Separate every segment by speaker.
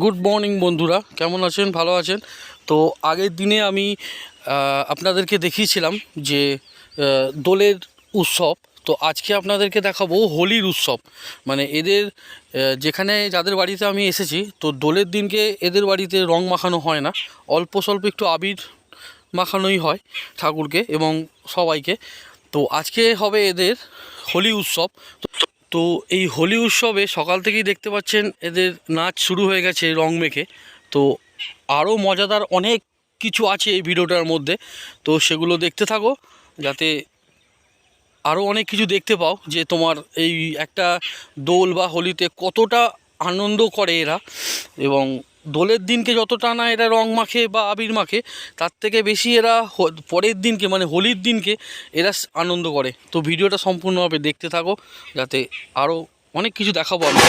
Speaker 1: Good morning বন্ধুরা। কেমন আছেন? ভালো আছেন? তো আগের দিনে আমি আপনাদেরকে দেখিয়েছিলাম যে দোলের উৎসব। তো আজকে আপনাদেরকে দেখাবো হোলির উৎসব। মানে এদের যেখানে যাদের বাড়িতে আমি এসেছি, তো দোলের দিনকে এদের বাড়িতে রং মাখানো হয় না। অল্প স্বল্প একটু আবির মাখানোই হয় ঠাকুরকে এবং সবাইকে। তো আজকে হবে এদের হোলি উৎসব। তো- তো এই হোলি উৎসবে সকাল থেকেই দেখতে পাচ্ছেন এদের নাচ শুরু হয়ে গেছে রং মেখে। তো আরও মজাদার অনেক কিছু আছে এই ভিডিওটার মধ্যে। তো সেগুলো দেখতে থাকো, যাতে আরও অনেক কিছু দেখতে পাও যে তোমার এই একটা দোল বা হোলিতে কতটা আনন্দ করে এরা। এবং দোলের দিনকে যত টানা এরা রং মাখে বা আবির মাখে, তার থেকে বেশি এরা পরের দিনকে মানে হোলির দিনকে এরা আনন্দ করে। তো ভিডিওটা সম্পূর্ণভাবে দেখতে থাকো, যাতে আরও অনেক কিছু দেখাবো আমি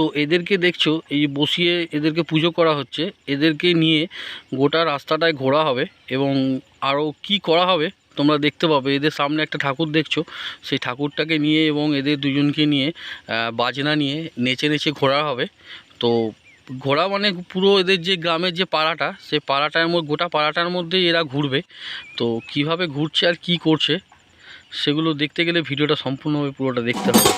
Speaker 1: তো এদেরকে দেখছ, এই বসিয়ে এদেরকে পুজো করা হচ্ছে। এদেরকে নিয়ে গোটা রাস্তাটায় ঘোরা হবে এবং আরও কি করা হবে তোমরা দেখতে পাবে। এদের সামনে একটা ঠাকুর দেখছ, সেই ঠাকুরটাকে নিয়ে এবং এদের দুজনকে নিয়ে বাজনা নিয়ে নেচে নেচে ঘোরা হবে। তো ঘোরা মানে পুরো এদের যে গ্রামের যে পাড়াটা সেই পাড়াটার মধ্যে, গোটা পাড়াটার মধ্যেই এরা ঘুরবে। তো কীভাবে ঘুরছে আর কি করছে, সেগুলো দেখতে গেলে ভিডিওটা সম্পূর্ণভাবে পুরোটা দেখতে হবে।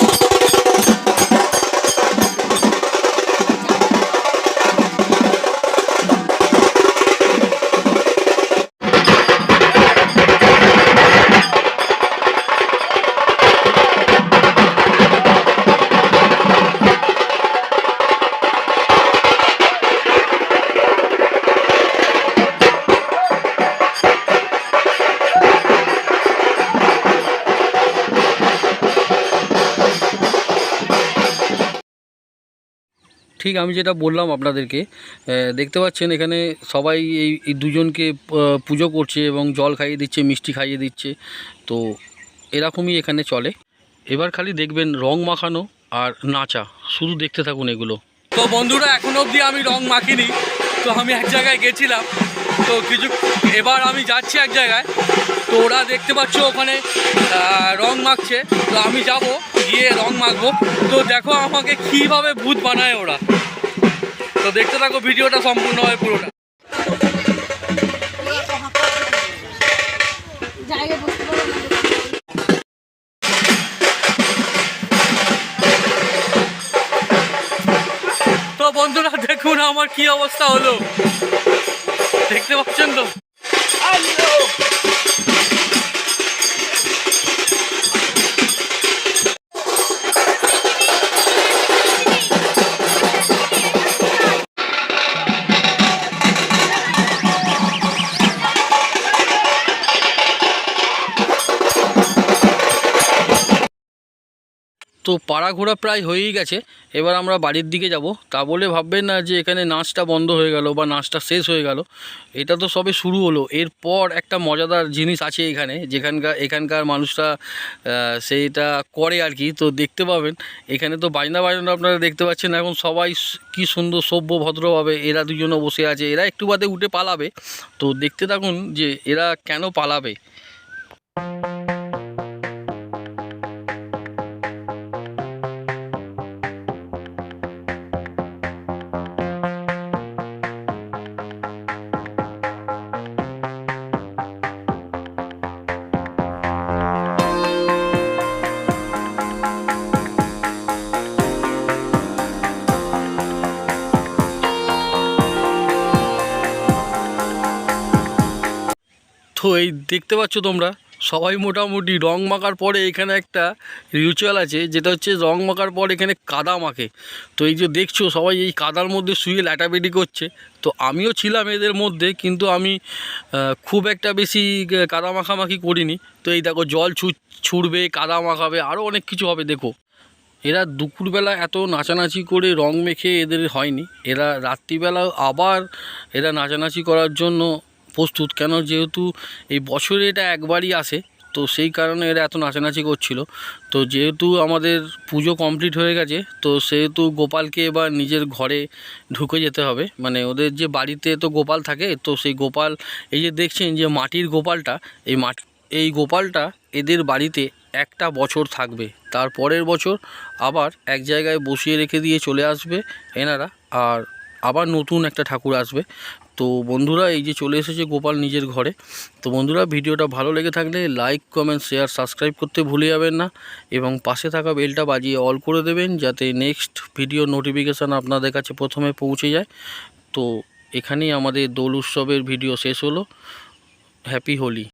Speaker 1: ঠিক আমি যেটা বললাম আপনাদেরকে দেখতে পাচ্ছেন এখানে সবাই এই দুজনকে পুজো করছে এবং জল খাইয়ে দিচ্ছে, মিষ্টি খাইয়ে দিচ্ছে। তো এরকমই এখানে চলে। এবার খালি দেখবেন রং মাখানো আর নাচা। শুধু দেখতে থাকুন এগুলো। তো বন্ধুরা, এখনও অবধি আমি রং মাখিনি। তো আমি এক জায়গায় গেছিলাম। তো কিছু, এবার আমি যাচ্ছি এক জায়গায়। তো ওরা দেখতে পাচ্ছ ওখানে রং মাখছে। তো আমি যাব। গিয়ে রং মাখবো। তো দেখো আমাকে কীভাবে ভূত বানায় ওরা। তো দেখতে থাকো, ভিডিওটা সম্পূর্ণভাবে পুরোটা।
Speaker 2: জায়গায় বসতে পারো না।
Speaker 1: তো বন্ধুরা, দেখুন আমার কি অবস্থা হলো। দেখতে পাচ্ছেন তো? তো পাড়া ঘোরা প্রায় হয়েই গেছে। এবার আমরা বাড়ির দিকে যাব। তা বলে ভাববেন না যে এখানে নাচটা বন্ধ হয়ে গেল বা নাচটা শেষ হয়ে গেল। এটা তো সবে শুরু হলো। এরপর একটা মজাদার জিনিস আছে এখানে, যেখানকার, এখানকার মানুষরা সেইটা করে আর কি। তো দেখতে পাবেন, এখানে তো বাজনা বাজনা আপনারা দেখতে পাচ্ছেন এখন সবাই কি সুন্দর সভ্য ভদ্রভাবে এরা দুজনে বসে আছে। এরা একটু বাদে উঠে পালাবে। তো দেখতে থাকুন যে এরা কেন পালাবে। তো এই দেখতে পাচ্ছ তোমরা, সবাই মোটামুটি রং মাখার পরে এখানে একটা রিচুয়াল আছে, যেটা হচ্ছে রং মাখার পর এখানে কাদা মাখে। তো এই যে দেখছ, সবাই এই কাদার মধ্যে শুয়ে ল্যাটাবেটি করছে। তো আমিও ছিলাম এদের মধ্যে, কিন্তু আমি খুব একটা বেশি কাদা মাখামাখি করিনি। তো এই দেখো, জল ছু, ছুড়বে, কাদা মাখাবে আরও অনেক কিছু হবে, দেখো। এরা দুপুরবেলা এত নাচানাচি করে রং মেখে এদের হয়নি। এরা রাত্রিবেলা আবার এরা নাচানাচি করার জন্য প্রস্তুত। কেন যেহেতু এই বছরে এটা একবারই আসে, তো সেই কারণে এরা এত নাচানাচি করছিল। তো যেহেতু আমাদের পুজো কমপ্লিট হয়ে গেছে, তো সেহেতু গোপালকে এবার নিজের ঘরে ঢুকে যেতে হবে। মানে ওদের যে বাড়িতে তো গোপাল থাকে, তো সেই গোপাল, এই যে দেখছেন যে মাটির গোপালটা, এই মাটি, এই গোপালটা এদের বাড়িতে একটা বছর থাকবে। তার পরের বছর আবার এক জায়গায় বসিয়ে রেখে দিয়ে চলে আসবে এনারা, আর আবার নতুন একটা ঠাকুর আসবে। তো বন্ধুরা, এই যে চলে এসেছে গোপাল নিজের ঘরে। তো বন্ধুরা, ভিডিওটা ভালো লেগে থাকলে লাইক কমেন্ট শেয়ার সাবস্ক্রাইব করতে ভুলে যাবেন না। এবং পাশে থাকা বেলটা বাজিয়ে অল করে দেবেন, যাতে নেক্সট ভিডিও নোটিফিকেশান আপনাদের কাছে প্রথমে পৌঁছে যায়। তো এখানেই আমাদের দোল উৎসবের ভিডিও শেষ হলো। হ্যাপি হোলি